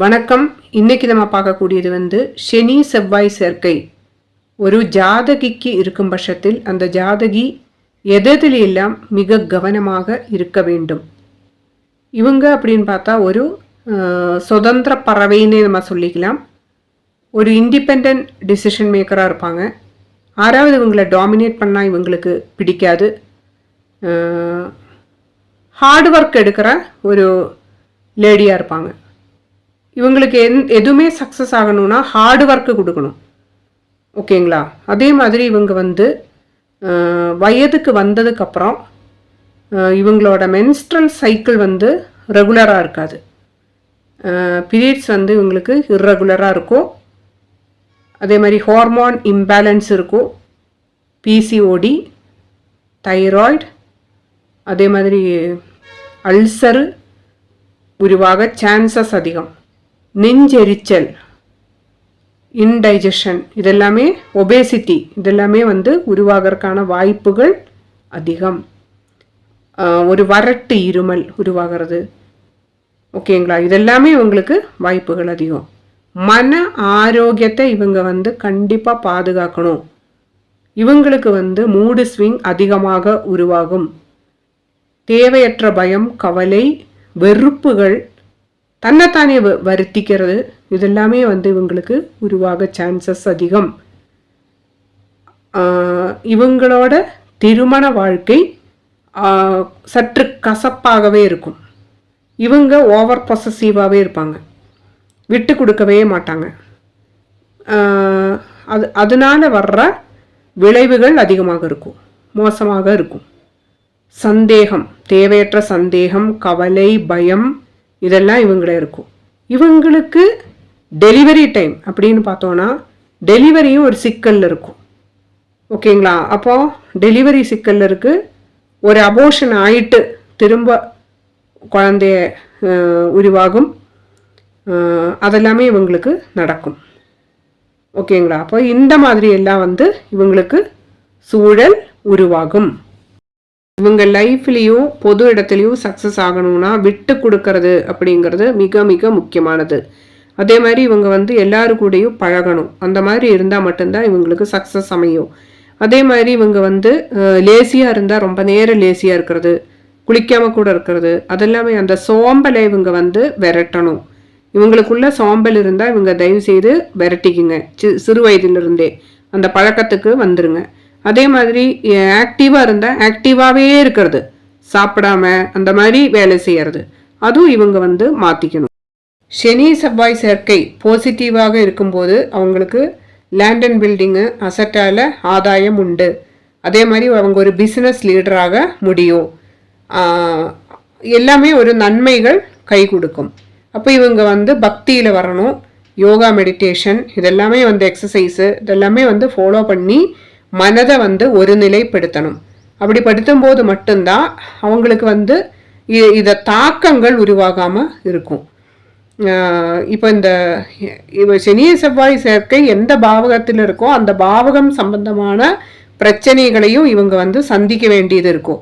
வணக்கம். இன்னைக்கு நம்ம பார்க்கக்கூடியது வந்து சனி செவ்வாய் சேர்க்கை. ஒரு ஜாதகிக்கு இருக்கும் பட்சத்தில் அந்த ஜாதகி எதில் எல்லாம் மிக கவனமாக இருக்க வேண்டும்? இவங்க அப்படின்னு பார்த்தா ஒரு சுதந்திர பறவைன்னு நம்ம சொல்லிக்கலாம். ஒரு இண்டிபெண்ட் டிசிஷன் மேக்கராக இருப்பாங்க. ஆறாவது இவங்களை டாமினேட் பண்ணால் இவங்களுக்கு பிடிக்காது. ஹார்ட் ஒர்க் எடுக்கிற ஒரு லேடியாக இருப்பாங்க. இவங்களுக்கு எந் எதுவுமே சக்ஸஸ் ஆகணும்னா ஹார்டு ஒர்க்கு கொடுக்கணும். ஓகேங்களா? அதே மாதிரி இவங்க வந்து வயதுக்கு வந்ததுக்கப்புறம் இவங்களோட மென்ஸ்ட்ரல் சைக்கிள் வந்து ரெகுலராக இருக்காது. பீரியட்ஸ் வந்து இவங்களுக்கு இர்ரெகுலராக இருக்கும். அதே மாதிரி ஹார்மோன் இம்பேலன்ஸ் இருக்கும். பிசிஓடி தைராய்டு அதே மாதிரி அல்சரு உருவாக சான்சஸ் அதிகம். நெஞ்செரிச்சல் இன்டைஜஷன் இதெல்லாமே ஒபேசிட்டி இதெல்லாமே வந்து உருவாகிறதுக்கான வாய்ப்புகள் அதிகம். ஒரு வறட்டு இருமல் உருவாகிறது. ஓகேங்களா இதெல்லாமே உங்களுக்கு வாய்ப்புகள் அதிகம். மன ஆரோக்கியத்தை இவங்க வந்து கண்டிப்பாக பாதுகாக்கணும். இவங்களுக்கு வந்து மூடு ஸ்விங் அதிகமாக உருவாகும். தேவையற்ற பயம் கவலை வெறுப்புகள் தன்னைத்தானே வருத்திக்கிறது. இதெல்லாமே வந்து இவங்களுக்கு உருவாக சான்சஸ் அதிகம். இவங்களோட திருமண வாழ்க்கை சற்று கசப்பாகவே இருக்கும். இவங்க ஓவர் பொசசிவாகவே இருப்பாங்க. விட்டு கொடுக்கவே மாட்டாங்க. அது அதனால் வர்ற விளைவுகள் அதிகமாக இருக்கும். மோசமாக இருக்கும். சந்தேகம் தேவையற்ற சந்தேகம் கவலை பயம் இதெல்லாம் இவங்கள இருக்கும். இவங்களுக்கு டெலிவரி டைம் அப்படின்னு பார்த்தோன்னா டெலிவரியும் ஒரு சிக்கலில் இருக்கும். ஓகேங்களா? அப்போது டெலிவரி சிக்கலில் இருக்குது ஒரு அபோஷன் ஆயிட்டு திரும்ப குழந்தைய உருவாகும். அதெல்லாமே இவங்களுக்கு நடக்கும். ஓகேங்களா? அப்போ இந்த மாதிரி எல்லாம் வந்து இவங்களுக்கு சூழல் உருவாகும். இவங்க லைஃப்லேயும் பொது இடத்துலையும் சக்ஸஸ் ஆகணும்னா விட்டு கொடுக்கறது அப்படிங்கிறது மிக மிக முக்கியமானது. அதே மாதிரி இவங்க வந்து எல்லாரு கூடயும் பழகணும். அந்த மாதிரி இருந்தால் மட்டும்தான் இவங்களுக்கு சக்ஸஸ் அமையும். அதே மாதிரி இவங்க வந்து லேசியாக இருந்தால் ரொம்ப நேரம் லேசியாக இருக்கிறது குளிக்காமல் கூட இருக்கிறது அதெல்லாமே அந்த சோம்பலை இவங்க வந்து விரட்டணும். இவங்களுக்குள்ள சோம்பல் இருந்தால் இவங்க தயவு செய்து விரட்டிக்குங்க. சி- சிறு வயதிலிருந்தே. அந்த பழக்கத்துக்கு வந்துருங்க. அதே மாதிரி ஆக்டிவாக இருந்தால் ஆக்டிவாகவே இருக்கிறது. சாப்பிடாம அந்த மாதிரி வேலை செய்கிறது அதுவும் இவங்க வந்து மாற்றிக்கணும் சனி செவ்வாய் சேர்க்கை பாசிட்டிவாக இருக்கும்போது அவங்களுக்கு லேண்ட் அண்ட் பில்டிங்கு அசட்டால ஆதாயம் உண்டு. அதே மாதிரி அவங்க ஒரு பிஸ்னஸ் லீடராக முடியும். எல்லாமே ஒரு நன்மைகள் கை கொடுக்கும். அப்போ இவங்க வந்து பக்தியில் வரணும். யோகா மெடிடேஷன் இதெல்லாமே வந்து எக்ஸசைஸு இதெல்லாமே வந்து ஃபாலோ பண்ணி மனதை வந்து ஒரு நிலைப்படுத்தணும் அப்படி படுத்தும்போது மட்டும்தான் அவங்களுக்கு வந்து இதை இத தாக்கங்கள் உருவாகாமல் இருக்கும். இப்போ இந்த இவ சனிய செவ்வாய் சேர்க்கை எந்த பாவகத்தில் இருக்கோ அந்த பாவகம் சம்பந்தமான பிரச்சனைகளையும் இவங்க வந்து சந்திக்க வேண்டியது இருக்கும்.